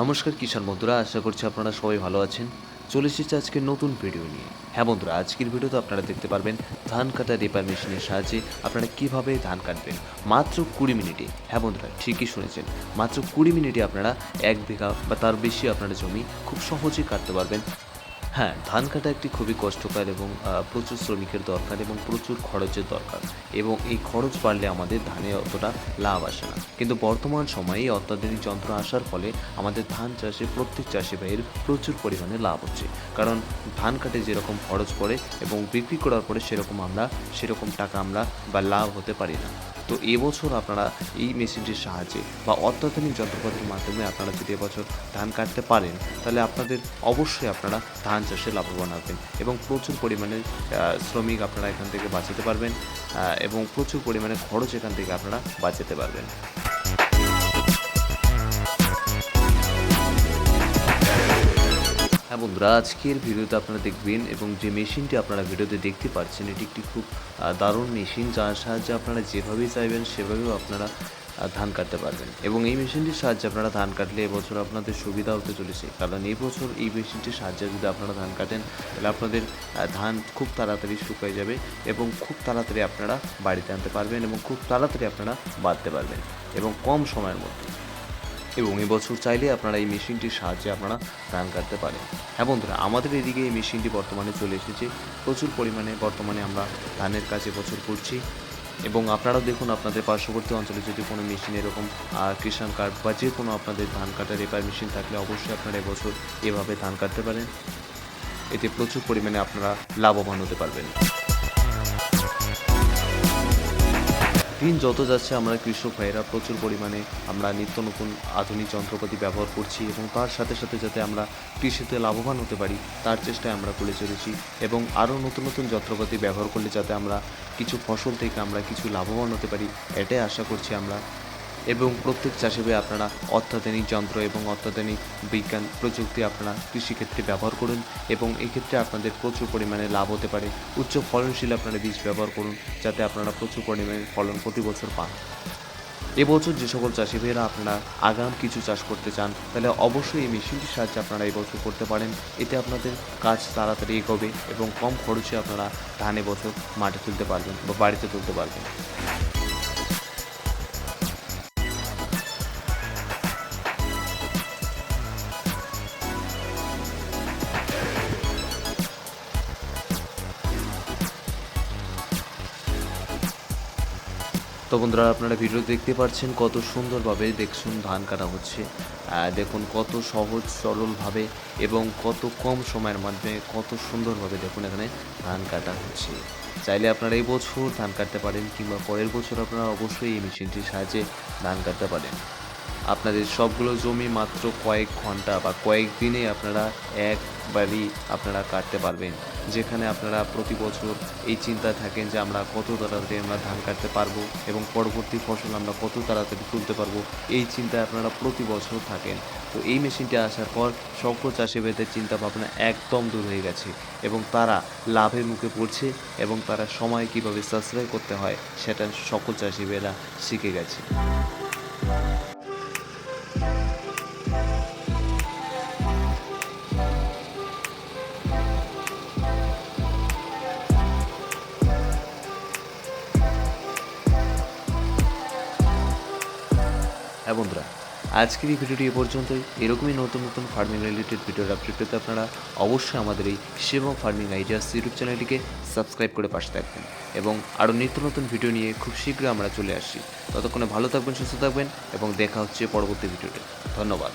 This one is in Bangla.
নমস্কার কিষাণ বন্ধুরা, আশা করছি আপনারা সবাই ভালো আছেন। চলে এসেছে আজকে নতুন ভিডিও নিয়ে। হ্যাঁ বন্ধুরা, আজকের ভিডিওতে আপনারা দেখতে পারবেন ধান কাটা রিপার মেশিনের সাহায্যে আপনারা কীভাবে ধান কাটবেন। মাত্র কুড়ি মিনিটে। হ্যাঁ বন্ধুরা, ঠিকই শুনেছেন। মাত্র কুড়ি মিনিটে আপনারা এক বিঘা বা তার বেশি আপনারা জমি খুব সহজেই কাটতে পারবেন। হ্যাঁ ধান কাটা একটি খুবই কষ্টকর এবং প্রচুর শ্রমিকের দরকার এবং প্রচুর খরচের দরকার এবং এই খরচ বাড়লে আমাদের ধানে অতটা লাভ আসে না। কিন্তু বর্তমান সময়ে এই অত্যাধুনিক যন্ত্র আসার ফলে আমাদের ধান চাষে, প্রত্যেক চাষি ভাইয়ের প্রচুর পরিমাণে লাভ হচ্ছে। কারণ ধান কাটে যেরকম খরচ পড়ে এবং বিক্রি করার পরে সেরকম আমরা, সেরকম টাকা আমরা বা লাভ হতে পারি না। তো এবছর আপনারা এই মেশিনটির সাহায্যে বা অত্যাধুনিক যন্ত্রপাতির মাধ্যমে আপনারা যদি এবছর ধান কাটতে পারেন, তাহলে আপনাদের অবশ্যই আপনারা ধান চাষে লাভবান হবেন এবং প্রচুর পরিমাণে শ্রমিক আপনারা এখান থেকে বাঁচাতে পারবেন এবং প্রচুর পরিমাণে খরচ এখান থেকে আপনারা বাঁচাতে পারবেন। হ্যাঁ বন্ধুরা, আজকের ভিডিওতে আপনারা দেখবেন এবং যে মেশিনটি আপনারা ভিডিওতে দেখতে পাচ্ছেন, এটি একটি খুব দারুণ মেশিন, যার সাহায্যে আপনারা যেভাবেই চাইবেন সেভাবেও আপনারা ধান কাটতে পারবেন। এবং এই মেশিনটির সাহায্যে আপনারা ধান কাটলে এবছর আপনাদের সুবিধা হতে চলেছে। কারণ এই বছর এই মেশিনটির সাহায্যে যদি আপনারা ধান কাটেন, তাহলে আপনাদের ধান খুব তাড়াতাড়ি শুকিয়ে যাবে এবং খুব তাড়াতাড়ি আপনারা বাড়িতে আনতে পারবেন এবং খুব তাড়াতাড়ি আপনারা বাঁধতে পারবেন এবং কম সময়ের মধ্যে। এবং এবছর চাইলে আপনারা এই মেশিনটির সাহায্যে আপনারা ধান কাটতে পারেন। হ্যাঁ বন্ধুরা, আমাদের এদিকে এই মেশিনটি বর্তমানে চলে এসেছে। প্রচুর পরিমাণে বর্তমানে আমরা ধানের কাজ এবছর করছি। এবং আপনারাও দেখুন আপনাদের পার্শ্ববর্তী অঞ্চলে যদি কোনো মেশিন এরকম কিষাণ কার্ড বা যে কোনো আপনাদের ধান কাটার রেপার মেশিন থাকলে অবশ্যই আপনারা এবছর এভাবে ধান কাটতে পারেন। এতে প্রচুর পরিমাণে আপনারা লাভবান হতে পারবেন। দিন যত যাচ্ছে আমরা কৃষক ভাইয়েরা প্রচুর পরিমাণে আমরা নিত্য নতুন আধুনিক যন্ত্রপাতি ব্যবহার করছি এবং তার সাথে সাথে যাতে আমরা কৃষিতে লাভবান হতে পারি, তার চেষ্টায় আমরা করে চলেছি এবং আরও নতুন নতুন যন্ত্রপাতি ব্যবহার করলে যাতে আমরা কিছু ফসল থেকে আমরা কিছু লাভবান হতে পারি, এটাই আশা করছি আমরা। এবং প্রত্যেক চাষি আপনারা অত্যাধুনিক যন্ত্র এবং অত্যাধুনিক বিজ্ঞান প্রযুক্তি আপনারা কৃষিক্ষেত্রে ব্যবহার করুন এবং এক্ষেত্রে আপনাদের প্রচুর পরিমাণে লাভ হতে পারে। উচ্চ ফলনশীল আপনারা বীজ ব্যবহার করুন যাতে আপনারা প্রচুর পরিমাণে ফলন প্রতি বছর পান। এবছর যে সকল চাষি ভাইয়েরা আপনারা আগাম কিছু চাষ করতে চান, তাহলে অবশ্যই এই মেশিনটির সাহায্যে আপনারা এবছর করতে পারেন। এতে আপনাদের কাজ তাড়াতাড়ি এগোবে এবং কম খরচে আপনারা ধান এবছর মাঠে তুলতে পারবেন বা বাড়িতে তুলতে পারবেন। তো বন্ধুরা, আপনারা ভিডিও দেখতে পাচ্ছেন কত সুন্দরভাবে দেখুন ধান কাটা হচ্ছে। দেখুন কত সহজ সরলভাবে এবং কত কম সময়ের মাধ্যমে কত সুন্দরভাবে দেখুন এখানে ধান কাটা হচ্ছে। চাইলে আপনারা এই বছর ধান কাটতে পারেন কিংবা পরের বছর আপনারা অবশ্যই এই মেশিনটির সাহায্যে ধান কাটতে পারেন। আপনাদের সবগুলো জমি মাত্র কয়েক ঘণ্টা বা কয়েক দিনে আপনারা একবারই আপনারা কাটতে পারবেন। যেখানে আপনারা প্রতি বছর এই চিন্তা থাকেন যে আমরা কত তাড়াতাড়ি আমরা ধান কাটতে পারব এবং পরবর্তী ফসল আমরা কত তাড়াতাড়ি তুলতে পারব, এই চিন্তায় আপনারা প্রতি বছর থাকেন। তো এই মেশিনটি আসার পর সকল চাষি ভাইদের চিন্তা ভাবনা একদম দূর হয়ে গেছে এবং তারা লাভের মুখে পড়ছে এবং তারা সময় কীভাবে সাশ্রয় করতে হয় সেটা সকল চাষি ভাইরা শিখে গেছে। হ্যাঁ বন্ধুরা, আজকের এই ভিডিওটি এ পর্যন্তই। এরকমই নতুন নতুন ফার্মিং রিলেটেড ভিডিওর আপডেট পেতে আপনারা অবশ্যই আমাদের এই সেবা ফার্মিং আইডিয়াস ইউটিউব চ্যানেলটিকে সাবস্ক্রাইব করে পাশে থাকবেন এবং আরও নিত্য নতুন ভিডিও নিয়ে খুব শীঘ্রই আমরা চলে আসি। ততক্ষণে ভালো থাকবেন, সুস্থ থাকবেন এবং দেখা হচ্ছে পরবর্তী ভিডিওটি ধন্যবাদ।